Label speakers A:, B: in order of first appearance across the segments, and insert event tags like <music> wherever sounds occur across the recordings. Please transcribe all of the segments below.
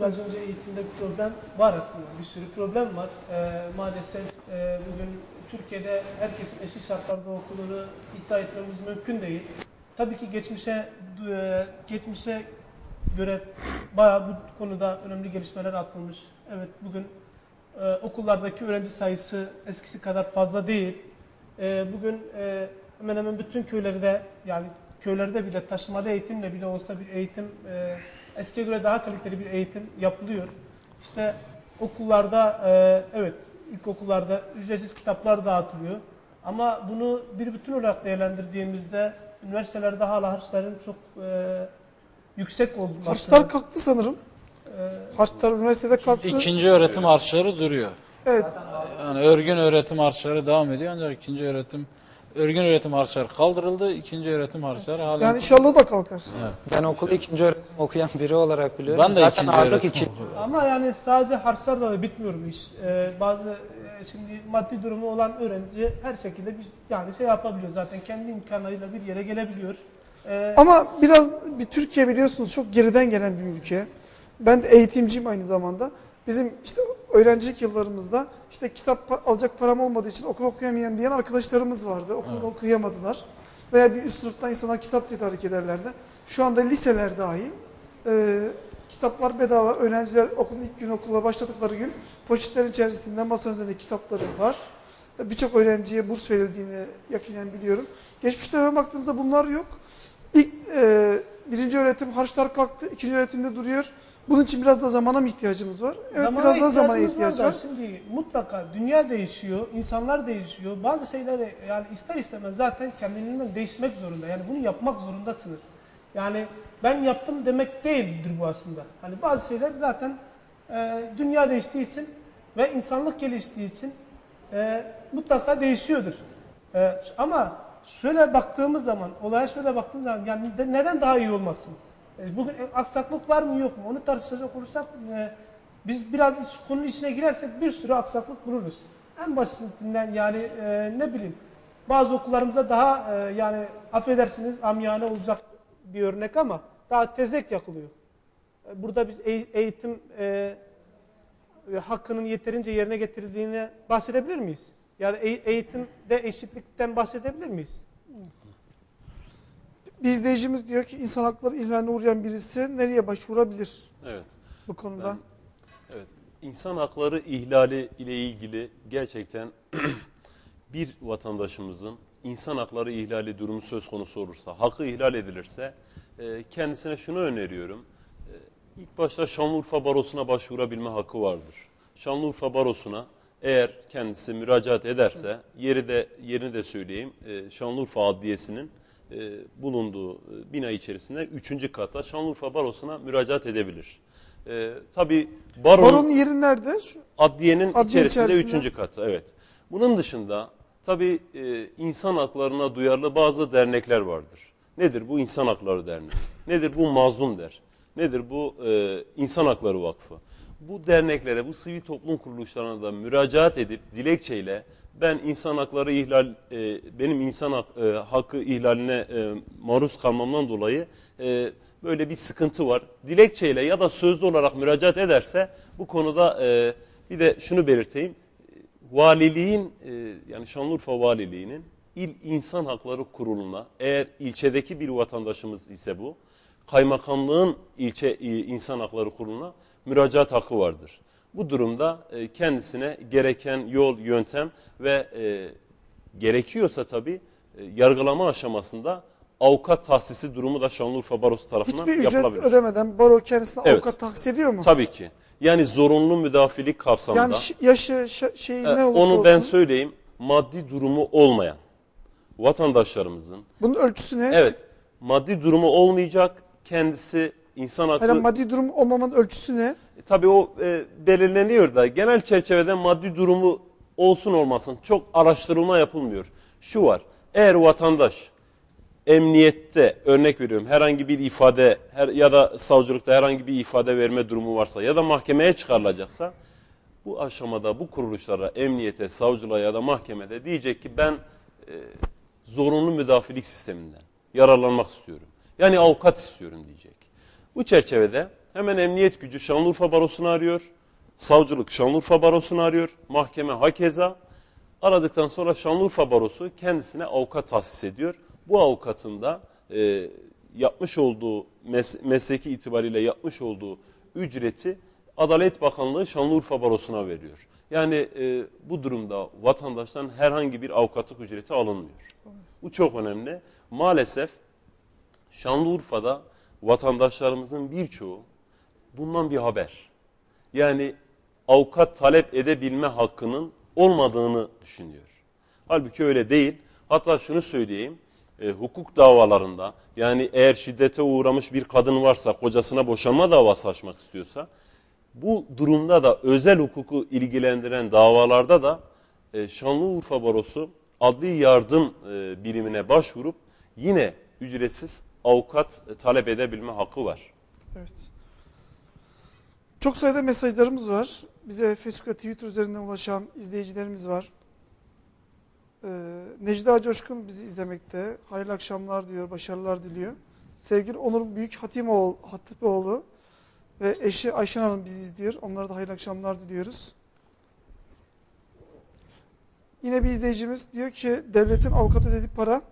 A: biraz önce eğitimde bir problem var aslında. Bir sürü problem var. Ee, maalesef e, bugün Türkiye'de herkesin eşit şartlarda okuduğunu iddia etmemiz mümkün değil. Tabii ki geçmişe e, geçmişe göre bayağı bu konuda önemli gelişmeler atılmış. Evet bugün e, okullardaki öğrenci sayısı eskisi kadar fazla değil. E, bugün e, hemen hemen bütün köylerde yani köylerde bile taşımalı eğitimle bile olsa bir eğitim e, eskiye göre daha kaliteli bir eğitim yapılıyor. İşte okullarda e, evet ilkokullarda ücretsiz kitaplar dağıtılıyor. Ama bunu bir bütün olarak değerlendirdiğimizde üniversitelerde hala harçların çok e, yüksek olduğu.
B: Harçlar kalktı sanırım.
A: e,
B: Harçlar üniversitede kalktı.
C: İkinci öğretim harçları duruyor.
B: Evet.
C: Yani örgün öğretim harçları devam ediyor ancak ikinci öğretim örgün öğretim harçları kaldırıldı. ikinci öğretim harçları hala
B: Yani inşallah o da kalkar.
D: Ben okulda ikinci öğretim okuyan biri olarak biliyorum.
C: ben de
D: Zaten
C: ikinci
D: ağırlık
C: öğretim
D: iki.
A: Ama yani sadece harçlarla da bitmiyor bu iş. Ee, bazı e, şimdi maddi durumu olan öğrenci her şekilde bir yani şey yapabiliyor zaten kendi imkanlarıyla bir yere gelebiliyor. Ee,
B: Ama biraz bir Türkiye biliyorsunuz çok geriden gelen bir ülke. Ben de eğitimciyim aynı zamanda. Bizim işte öğrencilik yıllarımızda işte kitap alacak param olmadığı için okul okuyamayan diyen arkadaşlarımız vardı. Okul okuyamadılar. Veya bir üst sınıftan insana kitap tedarik ederlerdi. Şu anda liseler dahil e, kitaplar bedava. Öğrenciler okulun ilk gün okula başladıkları gün poşetlerin içerisinde masanın üzerinde kitapları var. E, Birçok öğrenciye burs verildiğini yakinen biliyorum. Geçmiş döneme baktığımızda bunlar yok. İlk e, birinci öğretim harçlar kalktı, ikinci öğretimde duruyor. Bunun için biraz da zamana mı ihtiyacımız var? Evet
A: zamana
B: biraz daha zamana
A: ihtiyacımız
B: ihtiyaç
A: da
B: var.
A: Şimdi mutlaka dünya değişiyor, insanlar değişiyor. Bazı şeyler de yani ister istemez zaten kendiliğinden değişmek zorunda. Yani bunu yapmak zorundasınız. Yani ben yaptım demek değildir bu aslında. Hani bazı şeyler zaten e, dünya değiştiği için ve insanlık geliştiği için e, mutlaka değişiyordur. E, ama şöyle baktığımız zaman, olaya şöyle baktığımız zaman yani de- neden daha iyi olmasın? E, Bugün e, aksaklık var mı yok mu? Onu tartışacak olursak e, biz biraz konunun içine girersek bir sürü aksaklık buluruz. En basitinden yani ne bileyim bazı okullarımızda daha yani affedersiniz amiyane olacak bir örnek ama daha tezek yakılıyor. Burada biz eğ- eğitim e, hakkının yeterince yerine getirildiğini bahsedebilir miyiz? Yani eğ- eğitimde eşitlikten bahsedebilir miyiz?
B: Bir izleyicimiz diyor ki insan hakları ihlaline uğrayan birisi nereye başvurabilir
E: Evet.
B: bu konuda?
E: Evet. İnsan hakları ihlali ile ilgili gerçekten <clears throat> bir vatandaşımızın insan hakları ihlali durumu söz konusu olursa, hakkı ihlal edilirse e, kendisine şunu öneriyorum. E, İlk başta Şanlıurfa Barosu'na başvurabilme hakkı vardır. Şanlıurfa Barosu'na eğer kendisi müracaat ederse, yeri de yerini de söyleyeyim, e, Şanlıurfa Adliyesi'nin e, bulunduğu e, bina içerisinde 3. kata Şanlıurfa Barosu'na müracaat edebilir. E, tabii baronun,
B: Baronun yeri nerede? Şu-
E: adliyenin
B: Adliye
E: içerisinde
B: içerisinde.
E: üçüncü katı evet. Bunun dışında tabii e, insan haklarına duyarlı bazı dernekler vardır. Nedir bu insan hakları derneği? Nedir bu mazlum der? Nedir bu e, insan hakları vakfı? Bu derneklere, bu sivil toplum kuruluşlarına da müracaat edip dilekçeyle ben insan hakları ihlal, e, benim insan hak- e, hakkı ihlaline e, maruz kalmamdan dolayı e, böyle bir sıkıntı var. Dilekçeyle ya da sözlü olarak müracaat ederse bu konuda e, bir de şunu belirteyim. Valiliğin e, yani Şanlıurfa Valiliği'nin İl İnsan Hakları Kurulu'na eğer ilçedeki bir vatandaşımız ise bu kaymakamlığın ilçe e, İnsan Hakları Kurulu'na müracaat hakkı vardır. Bu durumda e, kendisine gereken yol, yöntem ve e, gerekiyorsa tabii e, yargılama aşamasında avukat tahsisi durumu da Şanlıurfa Barosu tarafından
B: Hiçbir ücret
E: yapılabilir.
B: ödemeden baro kendisine
E: Evet.
B: avukat tahsis ediyor mu?
E: Tabii ki. Yani zorunlu müdafilik kapsamında.
B: Yani yaşı, ş- şeyi
E: e,
B: ne olursa
E: onu ben
B: olsun.
E: söyleyeyim. Maddi durumu olmayan vatandaşlarımızın
B: Bunun ölçüsü ne?
E: evet maddi durumu olmayacak kendisi insan haklı
B: Hayır, maddi durum olmamanın ölçüsü ne?
E: E, Tabii o e, belirleniyor da genel çerçevede maddi durumu olsun olmasın çok araştırılma yapılmıyor. Şu var eğer vatandaş emniyette örnek veriyorum herhangi bir ifade her, ya da savcılıkta herhangi bir ifade verme durumu varsa ya da mahkemeye çıkarılacaksa bu aşamada bu kuruluşlara emniyete, savcılığa ya da mahkemede diyecek ki ben e, zorunlu müdafilik sisteminden yararlanmak istiyorum. Yani avukat istiyorum diyecek. Bu çerçevede hemen emniyet gücü Şanlıurfa Barosu'nu arıyor. Savcılık Şanlıurfa Barosu'nu arıyor. Mahkeme hakeza. Aradıktan sonra Şanlıurfa Barosu kendisine avukat tahsis ediyor. Bu avukatın da e, yapmış olduğu mes- mesleki itibariyle yapmış olduğu ücreti Adalet Bakanlığı Şanlıurfa Barosu'na veriyor. Yani e, bu durumda vatandaştan herhangi bir avukatlık ücreti alınmıyor. Bu çok önemli. Maalesef Şanlıurfa'da vatandaşlarımızın birçoğu bundan bir haber. Yani avukat talep edebilme hakkının olmadığını düşünüyor. Halbuki öyle değil. Hatta şunu söyleyeyim. e, hukuk davalarında yani eğer şiddete uğramış bir kadın varsa kocasına boşanma davası açmak istiyorsa bu durumda da özel hukuku ilgilendiren davalarda da e, Şanlıurfa Barosu adli yardım e, birimine başvurup yine ücretsiz avukat e, talep edebilme hakkı var.
B: Evet. Çok sayıda mesajlarımız var. Bize Facebook ve Twitter üzerinden ulaşan izleyicilerimiz var. Ee, Necda Coşkun bizi izlemekte. Hayırlı akşamlar diyor, başarılar diliyor. Sevgili Onur Büyük Hatimoğlu, Hatipoğlu ve eşi Ayşen Hanım bizi izliyor. Onlara da hayırlı akşamlar diliyoruz. Yine bir izleyicimiz diyor ki devletin avukat ödediği para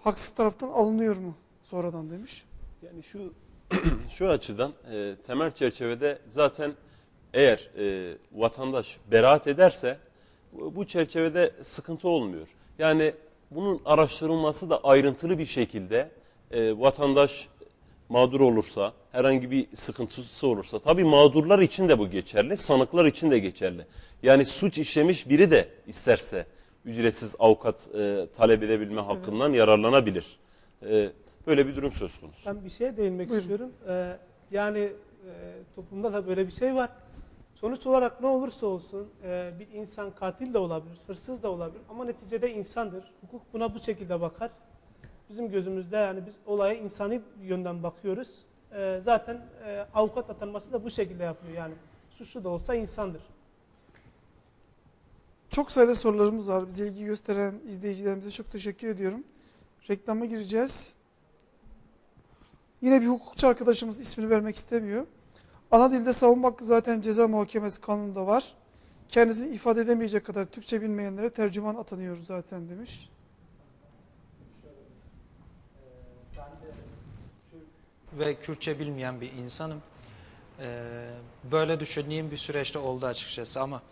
B: haksız taraftan alınıyor mu sonradan demiş.
E: Yani şu <clears throat> şu açıdan e, temel çerçevede zaten eğer e, vatandaş beraat ederse bu, çerçevede sıkıntı olmuyor. Yani bunun araştırılması da ayrıntılı bir şekilde e, vatandaş mağdur olursa, herhangi bir sıkıntısı olursa, tabii mağdurlar için de bu geçerli, sanıklar için de geçerli. Yani suç işlemiş biri de isterse ücretsiz avukat e, talep edebilme hakkından yararlanabilir. E, böyle bir durum söz konusu.
A: Ben bir şeye değinmek
B: Buyurun.
A: istiyorum. Ee, yani e, toplumda da böyle bir şey var. Sonuç olarak ne olursa olsun e, bir insan katil de olabilir, hırsız da olabilir ama neticede insandır. Hukuk buna bu şekilde bakar. Bizim gözümüzde yani biz olaya insani yönden bakıyoruz. E, zaten e, avukat atanması da bu şekilde yapıyor yani. Suçlu da olsa insandır.
B: Çok sayıda sorularımız var. Bize ilgi gösteren izleyicilerimize çok teşekkür ediyorum. Reklama gireceğiz. Yine bir hukukçu arkadaşımız ismini vermek istemiyor. Ana dilde savunma hakkı zaten ceza muhakemesi kanununda var. Kendisini ifade edemeyecek kadar Türkçe bilmeyenlere tercüman atanıyoruz zaten demiş.
D: ve Kürtçe bilmeyen bir insanım. Ee, böyle düşündüğüm bir süreçte oldu açıkçası ama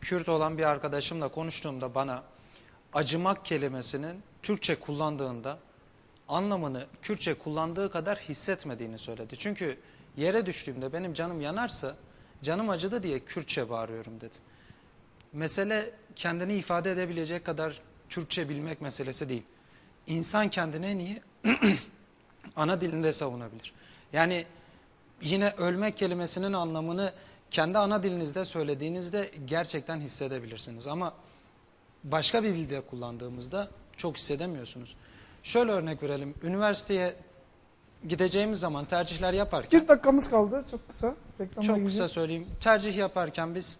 D: Kürt olan bir arkadaşımla konuştuğumda bana acımak kelimesinin Türkçe kullandığında anlamını Kürtçe kullandığı kadar hissetmediğini söyledi. Çünkü yere düştüğümde benim canım yanarsa canım acıdı diye Kürtçe bağırıyorum dedi. Mesele kendini ifade edebilecek kadar Türkçe bilmek meselesi değil. İnsan kendini en iyi <clears throat> ana dilinde savunabilir. Yani yine ölmek kelimesinin anlamını kendi ana dilinizde söylediğinizde gerçekten hissedebilirsiniz. Ama başka bir dilde kullandığımızda çok hissedemiyorsunuz. Şöyle örnek verelim. Üniversiteye gideceğimiz zaman tercihler yaparken
B: Bir dakikamız kaldı. Çok kısa. Reklama
D: çok
B: gireceğiz.
D: kısa söyleyeyim. Tercih yaparken biz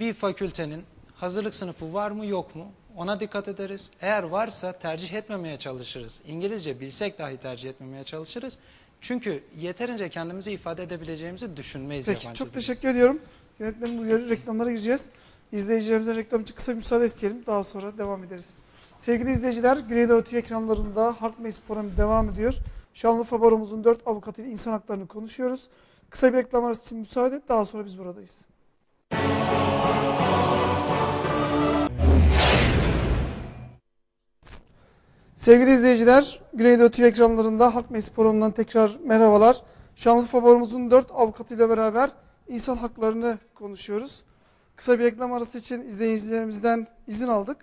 D: bir fakültenin hazırlık sınıfı var mı yok mu ona dikkat ederiz. Eğer varsa tercih etmemeye çalışırız. İngilizce bilsek dahi tercih etmemeye çalışırız. Çünkü yeterince kendimizi ifade edebileceğimizi düşünmeyiz
B: Peki
D: yabancı
B: çok
D: dilde.
B: teşekkür ediyorum. Yönetmenim uyarı reklamlara gireceğiz. İzleyicilerimize reklam için kısa bir müsaade isteyelim. Daha sonra devam ederiz. Sevgili izleyiciler, Güneydoğu TV ekranlarında Halk Meclis programı devam ediyor. Şanlıurfa Baromuzun 4 avukatıyla insan haklarını konuşuyoruz. Kısa bir reklam arası için müsaade. Daha sonra biz buradayız. Sevgili izleyiciler, Güneydoğu TV ekranlarında Halk Meclis programından tekrar merhabalar. Şanlıurfa Baromuzun 4 avukatıyla beraber insan haklarını konuşuyoruz. Kısa bir reklam arası için izleyicilerimizden izin aldık.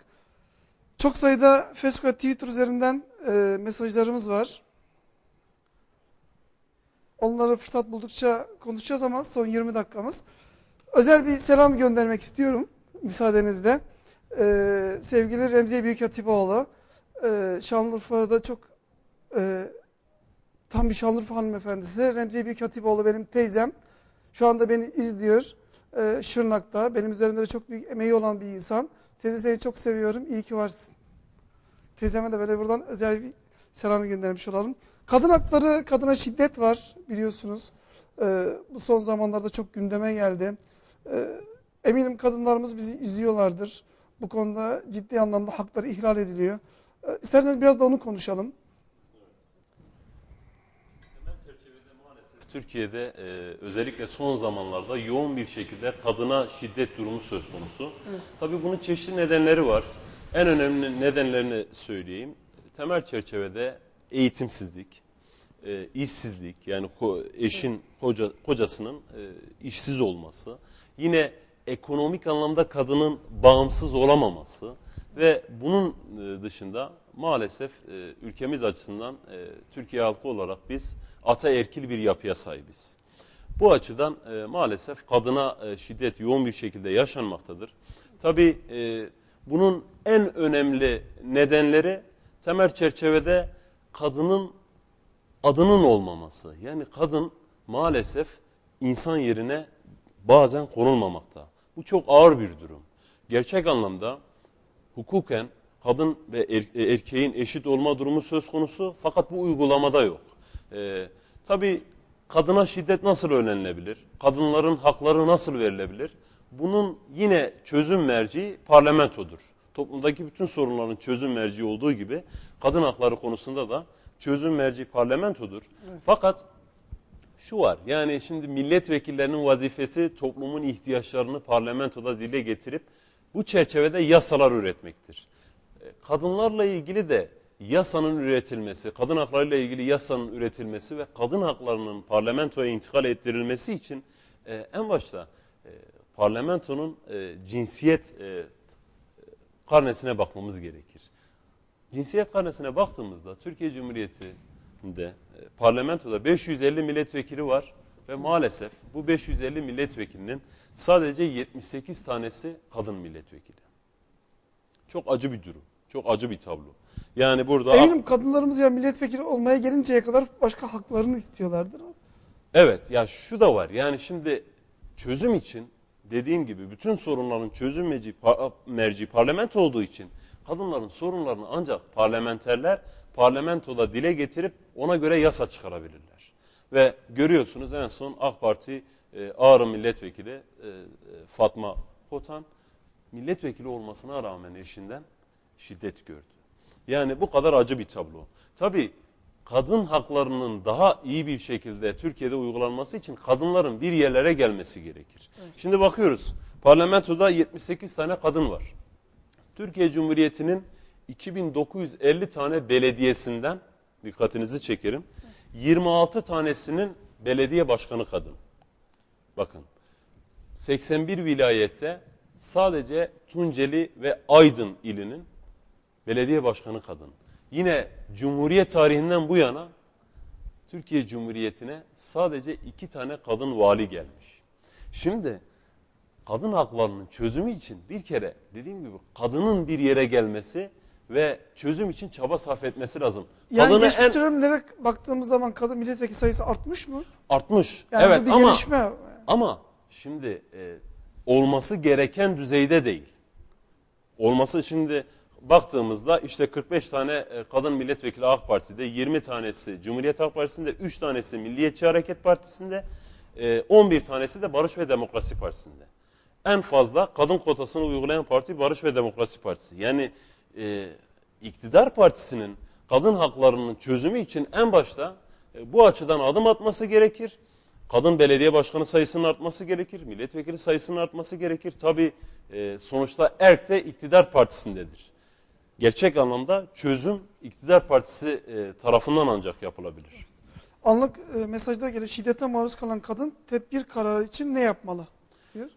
B: Çok sayıda Facebook ve Twitter üzerinden e, mesajlarımız var. Onları fırsat buldukça konuşacağız ama son 20 dakikamız. Özel bir selam göndermek istiyorum müsaadenizle. E, sevgili Remziye Büyükhatipoğlu, e, Şanlıurfa'da çok e, tam bir Şanlıurfa hanımefendisi. Remziye Büyükhatipoğlu benim teyzem. Şu anda beni izliyor. E, Şırnak'ta. Benim üzerimde de çok büyük emeği olan bir insan. Teyze seni çok seviyorum. İyi ki varsın. Teyzeme de böyle buradan özel bir selam göndermiş olalım. Kadın hakları, kadına şiddet var biliyorsunuz. Ee, bu son zamanlarda çok gündeme geldi. Ee, eminim kadınlarımız bizi izliyorlardır. Bu konuda ciddi anlamda hakları ihlal ediliyor. Ee, isterseniz biraz da onu konuşalım.
E: Türkiye'de e, özellikle son zamanlarda yoğun bir şekilde kadına şiddet durumu söz konusu. Tabii bunun çeşitli nedenleri var. En önemli nedenlerini söyleyeyim. Temel çerçevede eğitimsizlik, e, işsizlik yani eşin koca, kocasının e, işsiz olması, yine ekonomik anlamda kadının bağımsız olamaması ve bunun e, dışında maalesef e, ülkemiz açısından e, Türkiye halkı olarak biz ataerkil bir yapıya sahibiz. Bu açıdan maalesef kadına şiddet yoğun bir şekilde yaşanmaktadır. Tabii bunun en önemli nedenleri temel çerçevede kadının adının olmaması. Yani kadın maalesef insan yerine bazen konulmamakta. Bu çok ağır bir durum. Gerçek anlamda hukuken kadın ve er- e, erkeğin eşit olma durumu söz konusu fakat bu uygulamada yok. Ee, tabii kadına şiddet nasıl önlenebilir? Kadınların hakları nasıl verilebilir? Bunun yine çözüm merciği parlamentodur. Toplumdaki bütün sorunların çözüm merciği olduğu gibi kadın hakları konusunda da çözüm merciği parlamentodur. Fakat şu var yani şimdi milletvekillerinin vazifesi toplumun ihtiyaçlarını parlamentoda dile getirip bu çerçevede yasalar üretmektir. E, Kadınlarla ilgili de yasanın üretilmesi, kadın haklarıyla ilgili yasanın üretilmesi ve kadın haklarının parlamentoya intikal ettirilmesi için e, en başta e, parlamentonun cinsiyet karnesine bakmamız gerekir. Cinsiyet karnesine baktığımızda Türkiye Cumhuriyeti'nde parlamentoda 550 milletvekili var ve maalesef bu 550 milletvekilinin sadece 78 tanesi kadın milletvekili. Çok acı bir durum. Çok acı bir tablo. Yani burada
B: Eminim kadınlarımız ya milletvekili olmaya gelinceye kadar başka haklarını istiyorlardır.
E: Evet ya şu da var. Yani şimdi çözüm için dediğim gibi bütün sorunların çözüm merci, par- merci parlamento olduğu için kadınların sorunlarını ancak parlamenterler parlamentoda dile getirip ona göre yasa çıkarabilirler. Ve görüyorsunuz en son AK Parti e, Ağrı Milletvekili e, e, Fatma Kotan milletvekili olmasına rağmen eşinden şiddet gördü. Yani bu kadar acı bir tablo. Tabii kadın haklarının daha iyi bir şekilde Türkiye'de uygulanması için kadınların bir yerlere gelmesi gerekir. Şimdi bakıyoruz parlamentoda 78 tane kadın var. Türkiye Cumhuriyeti'nin 2950 tane belediyesinden dikkatinizi çekerim. 26 tanesinin belediye başkanı kadın. Bakın 81 vilayette sadece Tunceli ve Aydın ilinin belediye başkanı kadın. Yine Cumhuriyet tarihinden bu yana Türkiye Cumhuriyeti'ne sadece iki tane kadın vali gelmiş. Şimdi kadın haklarının çözümü için bir kere dediğim gibi kadının bir yere gelmesi ve çözüm için çaba sarf etmesi lazım.
B: Yani
E: Kadını
B: geçmiş
E: en
B: dönemlere baktığımız zaman kadın milletvekili sayısı artmış mı?
E: artmış.
B: Yani
E: evet
B: bir
E: ama
B: gelişme.
E: Ama şimdi e, olması gereken düzeyde değil. Olması şimdi baktığımızda işte 45 tane e, kadın milletvekili AK Parti'de, 20 tanesi Cumhuriyet Halk Partisi'nde, 3 tanesi Milliyetçi Hareket Partisi'nde, e, 11 tanesi de Barış ve Demokrasi Partisi'nde. En fazla kadın kotasını uygulayan parti Barış ve Demokrasi Partisi. Yani e, iktidar partisinin kadın haklarının çözümü için en başta e, bu açıdan adım atması gerekir. Kadın belediye başkanı sayısının artması gerekir. Milletvekili sayısının artması gerekir. Tabi sonuçta ERK de iktidar partisindedir. Gerçek anlamda çözüm iktidar partisi e, tarafından ancak yapılabilir.
B: Anlık e, mesajda gelen şiddete maruz kalan kadın tedbir kararı için ne yapmalı? Diyor.